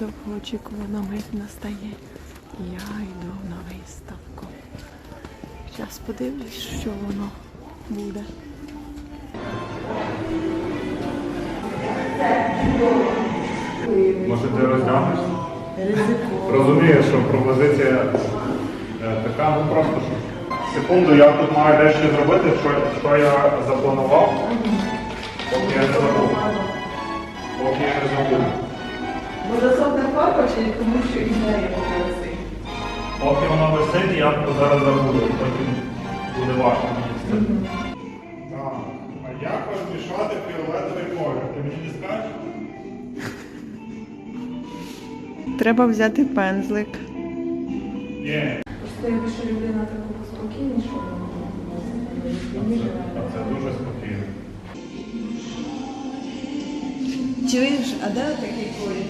Довгоочікувана мить настає. Я йду на виставку. Зараз подивлюсь, що воно буде. Може ти розглянешся? Розумієш, що пропозиція е, така, ну просто що. Секунду, я тут маю дещо зробити, що, що я запланував, чи тому що ідея попроси? Поки воно висить, я зараз забуду, потім буде важко мені це. Так, а як розмішати фіолетовий колір? Ти мені не скажеш? Треба взяти пензлик. Ні. Просто я більше людина такого спокійнішого. А це дуже спокійно. Чуєш, а де такий колір?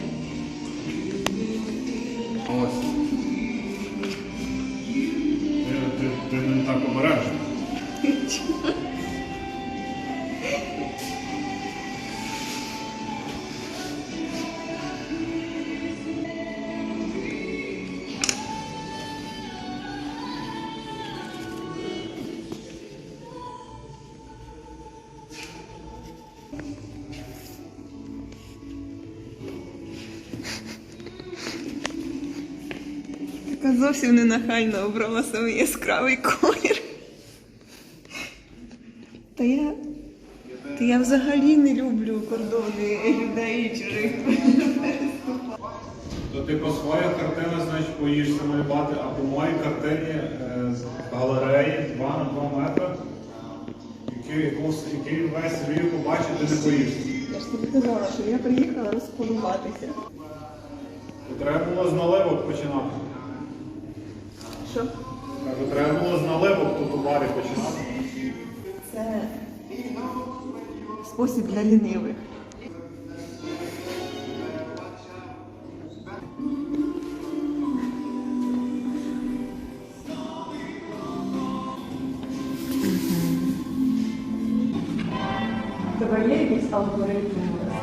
Така зовсім не нахально обрала саме яскравий колір. Та я. Та я взагалі не люблю кордони людей і чужих. То ти по своїх картинах, значить, боїшся малювати, а по моїй картині е, з галереї 2 на 2 метри, який, який весь світ побачить, ти не боїшся. Я ж тобі казала, що я приїхала розполуватися. Треба було з наливок починати. Що? Треба було з наливок тут у барі починати. Це спосіб для лінивих. Тебе є якийсь алгоритм створення?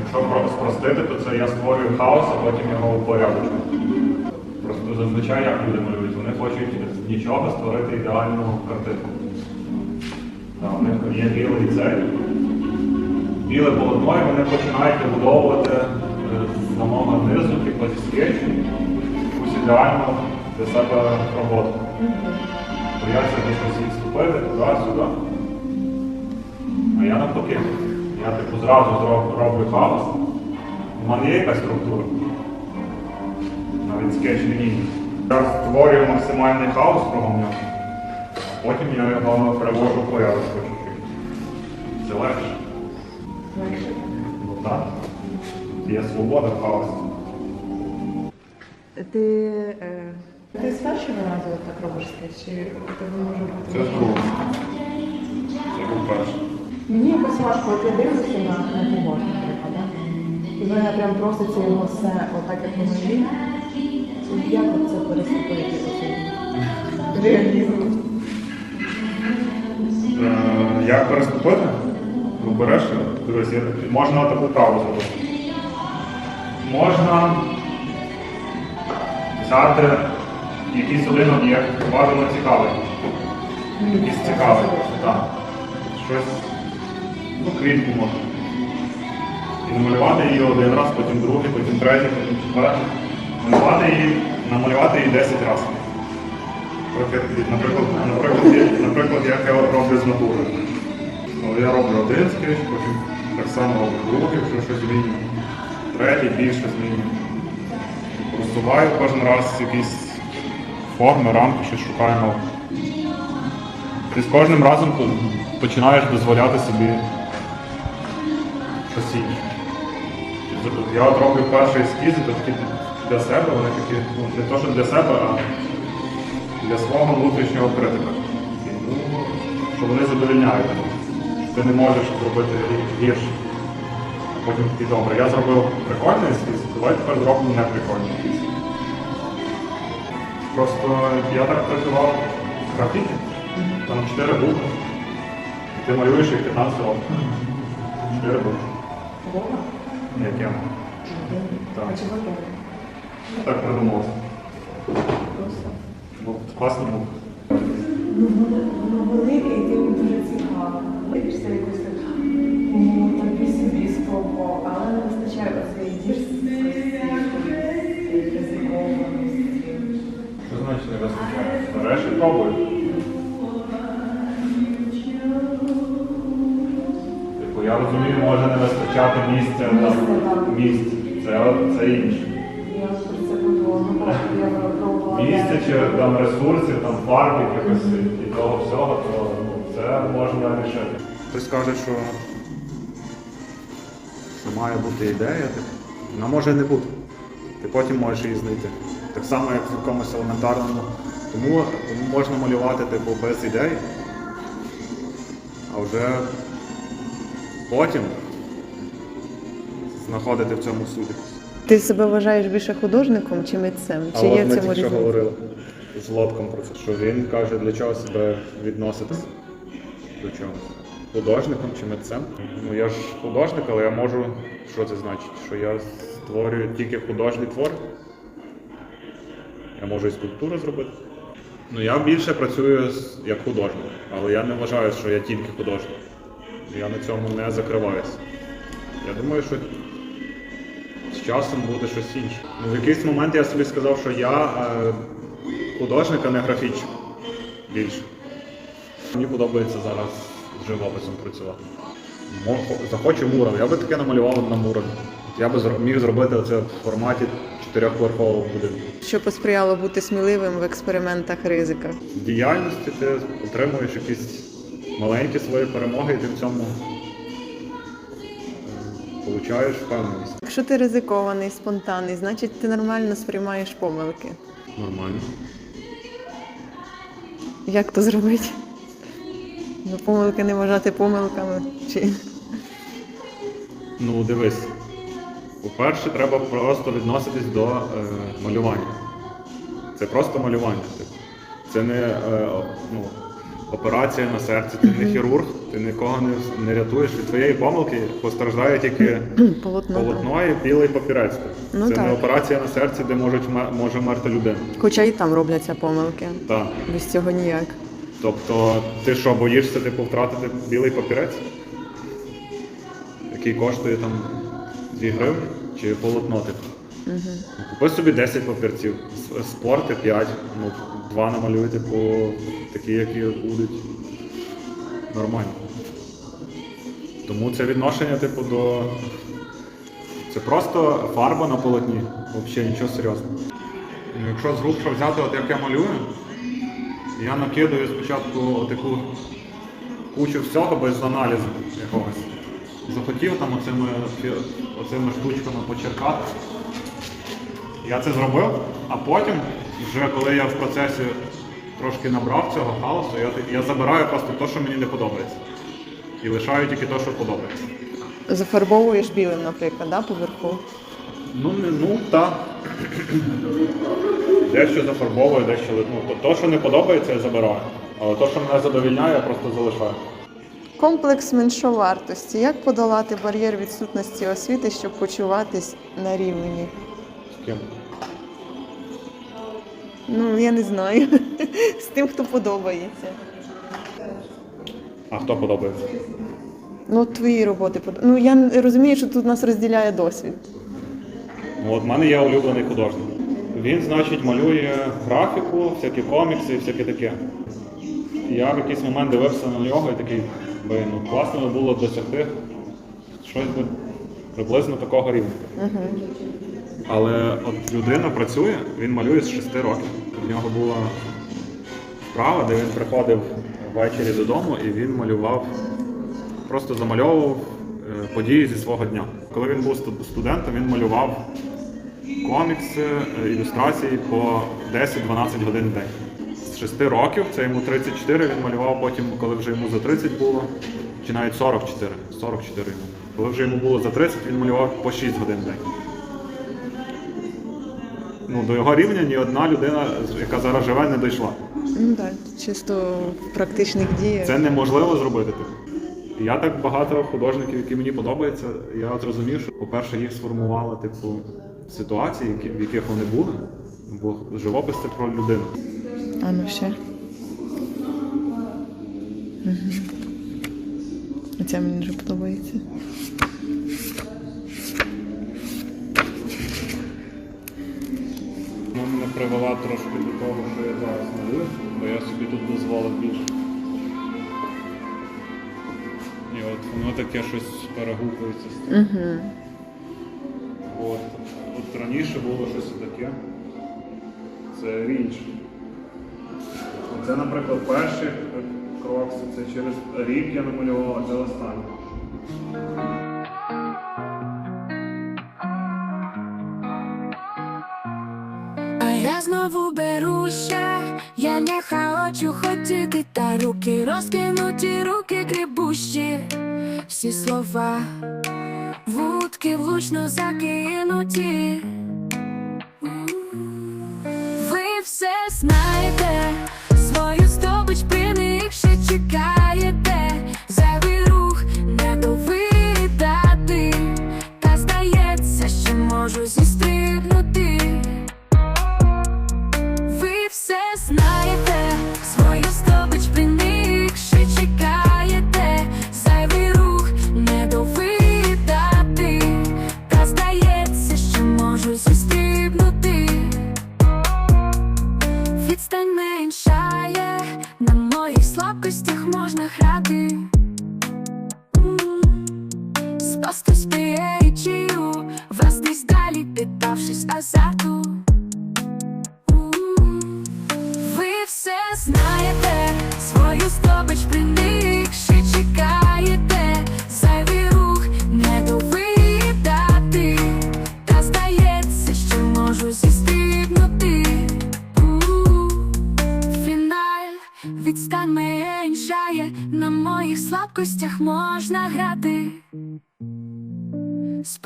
Якщо про- спростити, то це я створюю хаос, а потім його упорядочую. Зазвичай як люди малюють, вони хочуть з нічого створити ідеальну картинку. Да, у них є білий цей, біле полотно, і вони починають вибудовувати е, самого низу, типу зі скетчу, якусь ідеальну для себе роботу. Бояться до щось відступити туди-сюди. А я навпаки. Я типу зразу роблю хаос. У мене є якась структура. Скетч лінійний. Я створюю максимальний хаос кругом нього. Потім я його перевожу в порядок чуть-чуть. Це легше. Легше. Ну так. Є свобода в хаосі. Ти, е, ти з першого разу так робиш чи у тебе може бути? Це з другого. Це був перший. Мені якось важко, от я дивлюся на, на Тимош, наприклад, да? і мене прям проситься його все отак, як воно є. Як це переступити реалізм? Е, Як переступити? Ну, береш, дивись, можна таку праву зробити. Можна взяти якийсь один об'єкт, бажано цікавий. Якийсь цікавий. Так. Щось, ну, квітку можна. І намалювати її один раз, потім другий, потім третій, потім четвертий. Малювати її, намалювати її 10 разів. Наприклад, наприклад, наприклад, як я роблю з натури. Я роблю один скетч, потім так само роблю другий, якщо щось змінюю. Третій більше змінюю. Просуваю кожен раз якісь форми, рамки, щось шукаю нове. Ти з кожним разом починаєш дозволяти собі щось інше. Я от роблю перший ескіз, то такі для себе, вони такі, ну, не то, що для себе, а для свого внутрішнього критика. І, ну, що вони задовільняють. Ти не можеш зробити гі- гірше. Потім такий добре. Я зробив прикольний ескіз, давай тепер зроблю неприкольний ескіз. Просто я так працював з графіті, там 4 букви. І ти малюєш їх 15 років. 4 букви. Як я. Так. Так? Придумав. Бо класно був. Ну, і тим дуже цікаво. Дивишся якось так, о, тобі собі спробував, але не вистачає оцеї дірської. Що значить не вистачає? Береш і. Типу, я розумію, може не вистачати місця так. місць. Це, це інше. Місця чи там ресурсів, там фарб якихось і того всього, то ну, це можна рішити. Хтось каже, що, що має бути ідея, вона може і не бути. Ти потім можеш її знайти. Так само, як в якомусь елементарному. Тому, тому можна малювати типу, без ідей, а вже потім знаходити в цьому суть. Ти себе вважаєш більше художником чи митцем? Чи є в цьому різниця? говорили з Лотком про це, що він каже, для чого себе відносити до чогось. Художником чи митцем? Ну я ж художник, але я можу. Що це значить? Що я створюю тільки художній твор. Я можу і скульптуру зробити. Ну я більше працюю як художник, але я не вважаю, що я тільки художник. Я на цьому не закриваюся. Я думаю, що часом буде щось інше. Ну, в якийсь момент я собі сказав, що я е, художник, а не графічник. Більше. Мені подобається зараз з живописом працювати. Захочу мурал, я би таке намалював на муралі. Я би міг зробити це в форматі чотирьохповерхового будинку. Що посприяло бути сміливим в експериментах ризиках? В діяльності ти отримуєш якісь маленькі свої перемоги і ти в цьому получаєш впевненість. Якщо ти ризикований, спонтанний, значить ти нормально сприймаєш помилки. Нормально. Як то зробити? Ну, помилки не вважати помилками. Чи... Ну, дивись. По-перше, треба просто відноситись до е, малювання. Це просто малювання. Це не е, ну, операція на серці, ти не хірург, ти нікого не, не рятуєш. Від твоєї помилки постраждає тільки Полотно. полотно і білий папірець. Ну, це не операція на серці, де можуть, може вмерти людина. Хоча і там робляться помилки. Так. Без цього ніяк. Тобто, ти що, боїшся типу, втратити білий папірець? Який коштує там 2 гривні чи полотно типу? Купи собі 10 папірців, спорти 5, ну, 2 намалюй, типу, такі, які будуть нормальні. Тому це відношення, типу, до. Це просто фарба на полотні. Взагалі нічого серйозного. Ну, Якщо з грубша взяти, от як я малюю, я накидаю спочатку таку кучу всього без аналізу якогось. Захотів там оцими, оцими штучками почеркати. Я це зробив, а потім, вже коли я в процесі трошки набрав цього хаосу, я, я забираю просто те, що мені не подобається. І лишаю тільки те, що подобається. Зафарбовуєш білим, наприклад, да, поверху. Ну, не, ну так. Дещо зафарбовую, дещо ну, то, то, що не подобається, я забираю. Але то, що мене задовільняє, я просто залишаю. Комплекс меншовартості. Як подолати бар'єр відсутності освіти, щоб почуватись на рівні? З ким? Ну, я не знаю. З тим, хто подобається. А хто подобається? Ну, твої роботи под- Ну, я розумію, що тут нас розділяє досвід. Ну, от в мене є улюблений художник. Він, значить, малює графіку, всякі комікси, всяке таке. Я в якийсь момент дивився на нього і такий, блин, ну класно було досягти щось би приблизно такого рівня. Але от людина працює, він малює з 6 років. В нього була вправа, де він приходив ввечері додому і він малював, просто замальовував е, події зі свого дня. Коли він був студентом, він малював комікси, е, ілюстрації по 10-12 годин в день. З 6 років, це йому 34, він малював потім, коли вже йому за 30 було, чи навіть 44. 44 йому. Коли вже йому було за 30, він малював по 6 годин в день. Ну, до його рівня ні одна людина, яка зараз живе, не дійшла. Ну так, чисто в практичних діях. Це неможливо зробити. типу. Я так багато художників, які мені подобаються, я от зрозумів, що, по-перше, їх сформувала типу ситуації, які, в яких вони були. Бо живопис це про людину. А ну ще. Оця мені дуже подобається. Привела трошки до того, що я зараз малюю, бо я собі тут дозволив більше. І от воно таке щось перегукується з тим. Угу. От, от раніше було щось таке. Це річ. Це, наприклад, перший крок, це через рік я намалював, а це останній. Не хочу хотіти, та руки розкинуті, руки грибущі, всі слова, вудки влучно закинуті.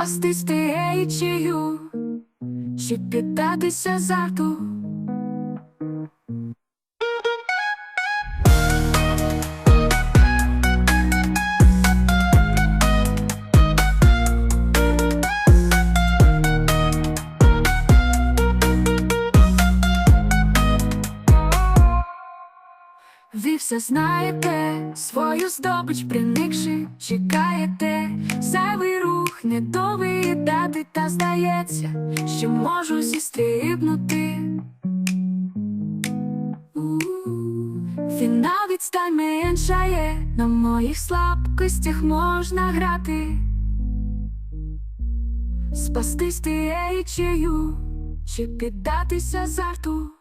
Спасти стеєчію, чи піддатися азарту. Ви знаєте, свою здобич приникши, чекаєте, зайвий рух не довидати, та здається, що можу зістрибнути. Фінал відстань меншає, на моїх слабкостях можна грати. Спасти стієчію, чи піддатися азарту.